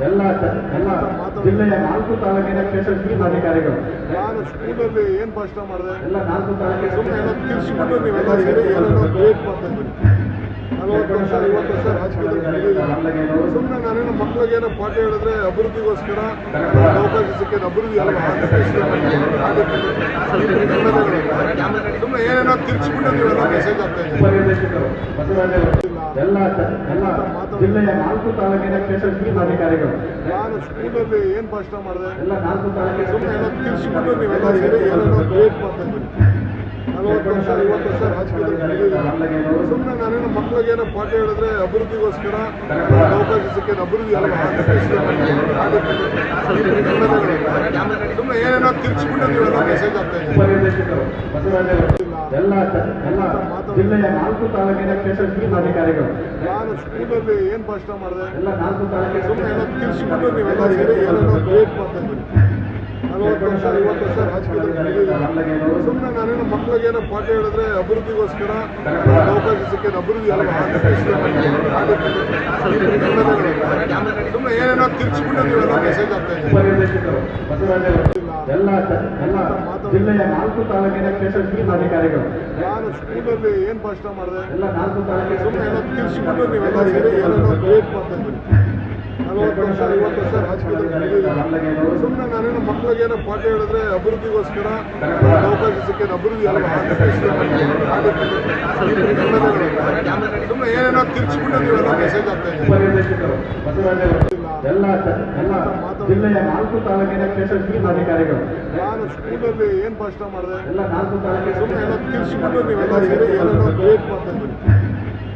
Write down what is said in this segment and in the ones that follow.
ಎಲ್ಲ ಎಲ್ಲ ಜಿಲ್ಲೆಯ ನಾಲ್ಕು ತಾಲೂಕಿನ ಕ್ಷೇತ್ರ ಸ್ಕೀಮ್ ಅಧಿಕಾರಿಗಳು ನಾನು ಸ್ಕೂಲಲ್ಲಿ ಏನ್ ಭಾಷಣ ಮಾಡಿದೆ? ಎಲ್ಲ ನಾಲ್ಕು ತಾಲೂಕಿನ ಸುಮ್ಮನೆ ನೀವೆಲ್ಲ ಸೇರಿ ಏನೇನೋ ಕ್ರಿಯೇಟ್ ಮಾಡ್ತಾ ಇದ್ದೀರಿ. ನಲವತ್ತು ವರ್ಷ ಐವತ್ತು ವರ್ಷ ರಾಜಕೀಯದಲ್ಲಿ ಸುಮ್ಮನೆ ನಾನೇನು ಪಾಠ ಹೇಳಿದ್ರೆ ಅಭಿವೃದ್ಧಿಗೋಸ್ಕರ ಸಿಕ್ಕಿದ ಅಭಿವೃದ್ಧಿ ಸುಮ್ಮನೆ ಏನೇನೋ ತಿರ್ಚಿಬಿಟ್ಟು ಮೆಸೇಜ್ ಆಗ್ತಾ ನಾನು ಸ್ಕೂಲಲ್ಲಿ ಏನು ಭಾಷಣ ಮಾಡಿದೆ? ಸುಮ್ಮನೆ ಎಲ್ಲ ತಿರ್ಚಿಬಿಟ್ಟು ನೀವೆಲ್ಲ ಸೇರಿ ಏನೇನೋ ಕ್ರಿಯೇಟ್ ಮಾಡ್ತಾ ಇದ್ದೀರಿ. ನಲವತ್ತು ವರ್ಷ ಐವತ್ತು ವರ್ಷ ರಾಜಕೀಯದಲ್ಲಿ ಸುಮ್ಮನೆ ನಾನೇನು ಮಕ್ಳಿಗೇನೋ ಪಾಠ ಹೇಳಿದ್ರೆ ಅಭಿವೃದ್ಧಿಗೋಸ್ಕರ ಅವಕಾಶ ಸಿಕ್ಕಿದ ಅಭಿವೃದ್ಧಿ ಅಲ್ಲ ಸುಮ್ಮನೆ ಏನೇನೋ ತಿರ್ಚಿಬಿಟ್ಟು ನೀವೆಲ್ಲ ಮೆಸೇಜ್ ಆಗ್ತಾ ಜಿಲ್ಲೆಯ ನಾಲ್ಕು ತಾಲೂಕಿನ ಕ್ಷೇತ್ರ ನಾನು ಸ್ಕೂಲಲ್ಲಿ ಏನು ಭಾಷಣ ಮಾಡಿದೆ? ಎಲ್ಲ ನಾಲ್ಕು ತಾಲೂಕಿನ ಸುಮ್ಮನೆ ಎಲ್ಲ ತಿರ್ಸ್ಬಿಟ್ಟು ನೀವೆಲ್ಲ ಸೇರಿ ಏನೇನೋ ಕ್ರಿಯೇಟ್ ಮಾಡ್ತಾ ಇದ್ದೀರಿ. ನಲವತ್ತು ವರ್ಷ ಐವತ್ತು ವರ್ಷ ರಾಜಕೀಯದಲ್ಲಿ ಸುಮ್ಮನೆ ನಾನೇನು ಮಕ್ಳಿಗೇನೋ ಪಾಠ ಹೇಳಿದ್ರೆ ಅಭಿವೃದ್ಧಿಗೋಸ್ಕರ ಅವಕಾಶ ಸಿಕ್ಕಿದ ಅಭಿವೃದ್ಧಿ ಅಲ್ಲ ಸುಮ್ಮನೆ ಏನೇನೋ ತಿರ್ಸ್ಬಿಟ್ಟು ನೀವೆಲ್ಲ ಮೆಸೇಜ್ ಆಗ್ತಾ ಇದೆ ನಾಲ್ಕು ತಾಲೂಕಿನ ನಾನು ಸ್ಕೂಲಲ್ಲಿ ಏನು ಭಾಷಣ ಮಾಡಿದೆ ಸುಮ್ಮನೆ ಏನೋ ತಿರ್ಚಿಬಿಟ್ಟು ನೀವೆಲ್ಲ ಸೇರಿ ಏನೇನೋ ಕ್ರಿಯೇಟ್ ಮಾಡ್ತಾ ಇದ್ದೀರಿ. ನಲವತ್ತು ವರ್ಷ ಐವತ್ತು ವರ್ಷ ರಾಜಕೀಯದಲ್ಲಿ ಸುಮ್ಮನೆ ನಾನೇನು ಮಕ್ಕಳಿಗೇನೋ ಪಾಠ ಹೇಳಿದ್ರೆ ಅಭಿವೃದ್ಧಿಗೋಸ್ಕರ ಅವಕಾಶ ಸಿಕ್ಕಿದ ಅಭಿವೃದ್ಧಿ ಅಲ್ಲ ಸುಮ್ಮನೆ ಏನೇನೋ ತಿರ್ಚಿಬಿಟ್ಟು ನೀವೆಲ್ಲ ಮೆಸೇಜ್ ಆಗ್ತಾ ಇದೆ. ಎಲ್ಲ ಎಲ್ಲ ಜಿಲ್ಲೆಯ ನಾಲ್ಕು ತಾಲೂಕಿನ ಕ್ಷೇತ್ರ ಟೀಮ್ ಅಧಿಕಾರಿಗಳು. ನಾನು ಸ್ಕೂಲಲ್ಲಿ ಏನ್ ಭಾಷಣ ಮಾಡಿದೆ? ಎಲ್ಲ ನಾಲ್ಕು ತಾಲೂಕಿನ ಸುಮ್ಮನೆ ಎಲ್ಲ ತಿರ್ಸ್ಬಿಟ್ಟು ನೀವೆಲ್ಲ ಸೇರಿ ಏನೇನೋ ಕ್ರಿಯೇಟ್ ಮಾಡ್ತಾ ಇದ್ದೀರಿ.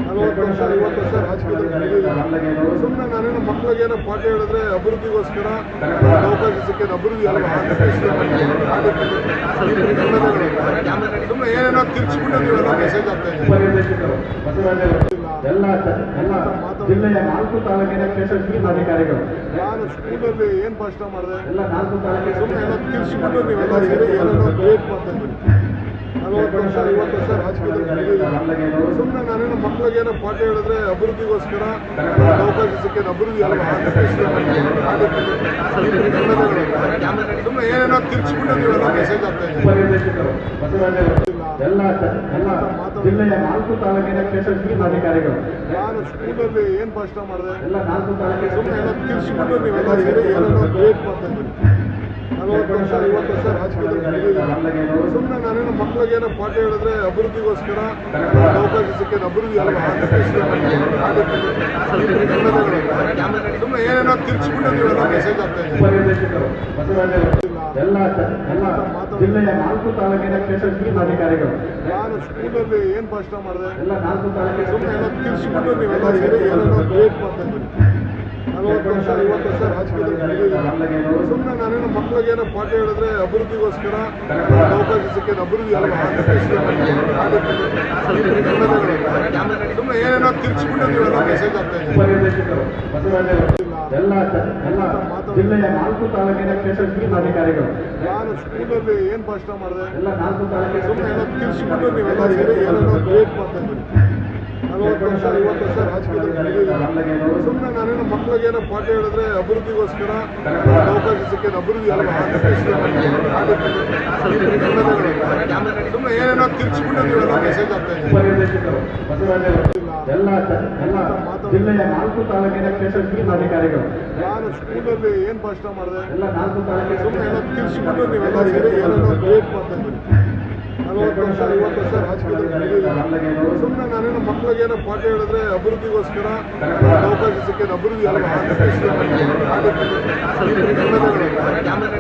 ನಲವತ್ತು ವರ್ಷ ಐವತ್ತು ವರ್ಷ ರಾಜಕೀಯದಲ್ಲಿ ಸುಮ್ಮನೆ ನಾನೇನು ಏನೋ ಪಾಠ ಹೇಳಿದ್ರೆ ಅಭಿವೃದ್ಧಿಗೋಸ್ಕರ ಅವಕಾಶ ಸಿಕ್ಕಿದ ಅಭಿವೃದ್ಧಿ ಅಲ್ಲ ಸುಮ್ಮನೆ ಏನೇನೋ ತಿರ್ಸ್ಬಿಟ್ಟು ನೀವೆಲ್ಲ ಮೆಸೇಜ್ ಆಗ್ತಾ ನಾಲ್ಕು ತಾಲೂಕಿನ ನಾನು ಸ್ಕೂಲಲ್ಲಿ ಏನ್ ಭಾಷಣ ಮಾಡಿದೆ? ಸುಮ್ಮನೆ ಏನೋ ತಿರ್ಸ್ಬಿಟ್ಟು ನೀವೆಲ್ಲ ಸೇರಿ ಏನೇನೋ ಕ್ರಿಯೇಟ್ ಮಾಡ್ತಾ ನಲವತ್ತು ವರ್ಷ ಐವತ್ತು ವರ್ಷ ರಾಜಕೀಯದಲ್ಲಿ ಸುಮ್ಮನೆ ನಾನೇನು ಮಕ್ಳಿಗೇನೋ ಪಾಠ ಹೇಳಿದ್ರೆ ಅಭಿವೃದ್ಧಿಗೋಸ್ಕರ ಅವಕಾಶ ಸಿಕ್ಕಿದ ಅಭಿವೃದ್ಧಿ ಅಲ್ಲ ಸುಮ್ಮನೆ ಏನೇನೋ ತಿರ್ಸ್ಬಿಟ್ಟು ಹೇಳೋದು ಮೆಸೇಜ್ ಆಗ್ತಾ ನಾನು ಸ್ಕೂಲಲ್ಲಿ ಏನು ಭಾಷಣ ಮಾಡಿದೆ ಸುಮ್ಮನೆ ಎಲ್ಲ ತಿರ್ಸ್ಬಿಟ್ಟು ನೀವೆಲ್ಲ ಸೇರಿ ಏನೇನೋ ಕ್ರಿಯೇಟ್ ಮಾಡ್ತಾ ಇದ್ದೀರಿ ನಲವತ್ತು ವರ್ಷ ಐವತ್ತು ವರ್ಷ ರಾಜಕೀಯದಲ್ಲಿ ಸುಮ್ಮನೆ ನಾನೇನು ಏನೋ ಪಾಠ ಹೇಳಿದ್ರೆ ಅಭಿವೃದ್ಧಿಗೋಸ್ಕರ ಅವಕಾಶ ಸಿಕ್ಕಿದ ಅಭಿವೃದ್ಧಿ ಅಲ್ಲ ಸುಮ್ಮನೆ ಏನೇನೋ ತಿರ್ಚಿಬಿಟ್ಟು ಮೆಸೇಜ್ ಆಗ್ತಾ ಎಲ್ಲ ಎಲ್ಲ ಜಿಲ್ಲೆಯ ನಾಲ್ಕು ತಾಲೂಕಿನ ಕ್ಷೇತ್ರ ನಾನು ಸ್ಕೂಲಲ್ಲಿ ಏನ್ ಭಾಷಣ ಮಾಡಿದೆ ಎಲ್ಲ ನಾಲ್ಕು ತಾಲೂಕಿನ ಸುಮ್ಮನೆ ಎಲ್ಲ ತಿರ್ಸ್ಬಿಟ್ಟು ನೀವೆಲ್ಲ ಸೇರಿ ಏನೇನೋ ಕ್ರಿಯೇಟ್ ಮಾಡ್ತಾ ಇದ್ದೀರಿ. ನಲವತ್ತು ವರ್ಷ ಐವತ್ತು ವರ್ಷ ರಾಜಕೀಯದಲ್ಲಿ ಸುಮ್ಮನೆ ನಾನೇನು ಮಕ್ಳಿಗೇನೋ ಪಾಠ ಹೇಳಿದ್ರೆ ಅಭಿವೃದ್ಧಿಗೋಸ್ಕರ ಅವಕಾಶ ಸಿಕ್ಕಿದ ಅಭಿವೃದ್ಧಿ ಅಲ್ಲ ಸುಮ್ಮನೆ ಏನೇನೋ ತಿರ್ಚಿಬಿಟ್ಟು ಮೆಸೇಜ್ ಆಗ್ತಾ ನಾಲ್ಕು ತಾಲೂಕಿನ ಅಧಿಕಾರಿಗಳು ನಾನು ಸ್ಕೂಲಲ್ಲಿ ಏನು ಭಾಷಣ ಮಾಡಿದೆ ಸುಮ್ಮನೆ ಎಲ್ಲ ತಿರ್ಸ್ಬಿಟ್ಟು ನೀವೆಲ್ಲ ಸೇರಿ ಏನೇನೋ ಕ್ರಿಯೇಟ್ ಮಾಡ್ತಾ ಇದ್ದೀರಿ. ನಲವತ್ತು ವರ್ಷ ಐವತ್ತು ವರ್ಷ ರಾಜಕೀಯ ಸುಮ್ಮನೆ ನಾನೇನು ಮಕ್ಕಳಿಗೇನೋ ಪಾಠ ಹೇಳಿದ್ರೆ ಅಭಿವೃದ್ಧಿಗೋಸ್ಕರ ಅವಕಾಶ ಸಿಕ್ಕಿದ ಅಭಿವೃದ್ಧಿ ಅಲ್ಲ ಸುಮ್ಮನೆ ಏನೇನೋ ತಿರ್ಸ್ಬಿಟ್ಟು ನೀವೆಲ್ಲ ಮೆಸೇಜ್ ಆಗ್ತಾ ಅಧಿಕಾರಿಗಳು ನಾನು ಸ್ಕೂಲಲ್ಲಿ ಏನ್ ಭಾಷಣ ಮಾಡಿದೆ? ಎಲ್ಲ ನಾಲ್ಕು ತಾಲೂಕಿನ ಸುಮ್ಮನೆ ಎಲ್ಲ ತಿರ್ಸ್ಬಿಟ್ಟು ನೀವೆಲ್ಲ ಸೇರಿ ಏನೇನೋ ಕ್ರಿಯೇಟ್ ಮಾಡ್ತಾ ಇದ್ದೀರಿ. ನಲವತ್ತು ವರ್ಷ ಐವತ್ತು ವರ್ಷ ರಾಜಕೀಯದಲ್ಲಿ ಸುಮ್ಮನೆ ನಾನೇನು ಮಕ್ಳಿಗೇನೋ ಪಾಠ ಹೇಳಿದ್ರೆ ಅಭಿವೃದ್ಧಿಗೋಸ್ಕರ ಅವಕಾಶ ಸಿಕ್ಕಿದ ಅಭಿವೃದ್ಧಿ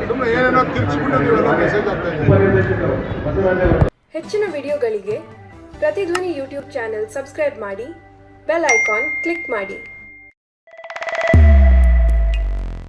ಸುಮ್ಮನೆ ಏನೇನೋ ತಿರ್ಸ್ಬಿಟ್ಟು ನೀವೆಲ್ಲ ಮೆಸೇಜ್ ಆಗ್ತಾ ಇದ್ದೀರಿ ಹೆಚ್ಚಿನ ವಿಡಿಯೋಗಳಿಗೆ ಪ್ರತಿಧ್ವನಿ ಯೂಟ್ಯೂಬ್ ಚಾನೆಲ್ ಸಬ್ಸ್ಕ್ರೈಬ್ ಮಾಡಿ, ಬೆಲ್ ಐಕಾನ್ ಕ್ಲಿಕ್ ಮಾಡಿ.